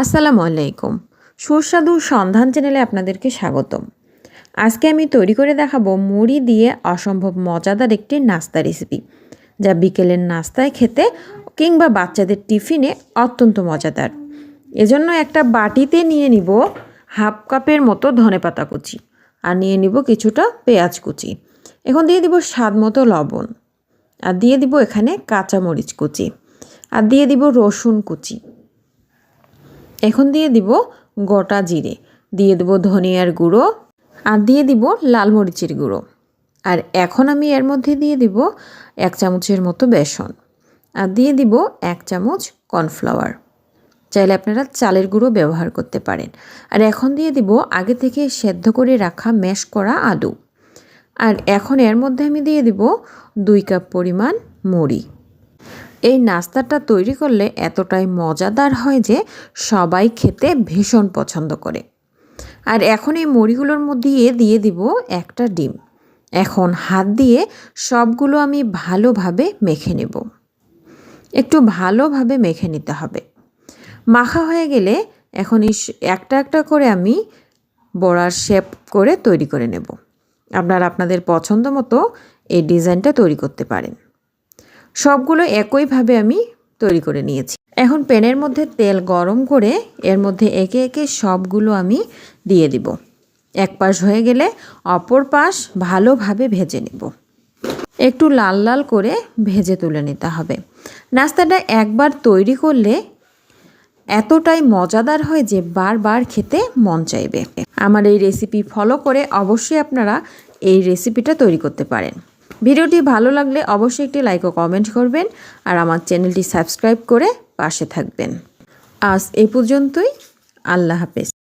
আসসালামু আলাইকুম। সুস্বাদু সন্ধান চ্যানেলে আপনাদেরকে স্বাগতম। আজকে আমি তৈরি করে দেখাবো মুড়ি দিয়ে অসম্ভব মজাদার একটি নাস্তা রেসিপি যা বিকেলের নাস্তায় খেতে কিংবা বাচ্চাদের টিফিনে অত্যন্ত মজাদার। এজন্য একটা বাটিতে নিয়ে নিব হাফ কাপের মতো ধনেপাতা কুচি আর নিয়ে নিব কিছুটা পেঁয়াজ কুচি। এখন দিয়ে দিব স্বাদ মতো লবণ আর দিয়ে দিব এখানে কাঁচামরিচ কুচি আর দিয়ে দিব রসুন কুচি। এখন দিয়ে দিব গোটা জিরে, দিয়ে দেব ধনিয়ার গুঁড়ো আর দিয়ে দিব লাল মরিচের গুঁড়ো। আর এখন আমি এর মধ্যে দিয়ে দিব এক চামচের মতো বেসন আর দিয়ে দিব এক চামচ কর্নফ্লাওয়ার। চাইলে আপনারা চালের গুঁড়ো ব্যবহার করতে পারেন। আর এখন দিয়ে দিব আগে থেকে সেদ্ধ করে রাখা ম্যাশ করা আলু। আর এখন এর মধ্যে আমি দিয়ে দিব দুই কাপ পরিমাণ মুড়ি। এই নাস্তাটা তৈরি করলে এতটাই মজাদার হয় যে সবাই খেতে ভীষণ পছন্দ করে। আর এখন এই মুড়িগুলোর মধ্যে দিয়ে দিব একটা ডিম। এখন হাত দিয়ে সবগুলো আমি ভালোভাবে মেখে নেব। একটু ভালোভাবে মেখে নিতে হবে। মাখা হয়ে গেলে এখন একটা একটা করে আমি বড়ার শেপ করে তৈরি করে নেব। আপনারা আপনাদের পছন্দ মতো এই ডিজাইনটা তৈরি করতে পারেন। সবগুলো একইভাবে আমি তৈরি করে নিয়েছি। এখন প্যানের মধ্যে তেল গরম করে এর মধ্যে একে একে সবগুলো আমি দিয়ে দিব। এক পাশ হয়ে গেলে অপর পাশ ভালোভাবে ভেজে নেব। একটু লাল লাল করে ভেজে তুলে নিতে হবে। নাস্তাটা একবার তৈরি করলে এতটাই মজাদার হয় যে বারবার খেতে মন চাইবে। আমার এই রেসিপি ফলো করে অবশ্যই আপনারা এই রেসিপিটা তৈরি করতে পারেন। ভিডিওটি ভালো লাগলে অবশ্যই একটি লাইক ও কমেন্ট করবেন আর আমার চ্যানেলটি সাবস্ক্রাইব করে পাশে থাকবেন। আজ এই পর্যন্তই। আল্লাহ হাফেজ।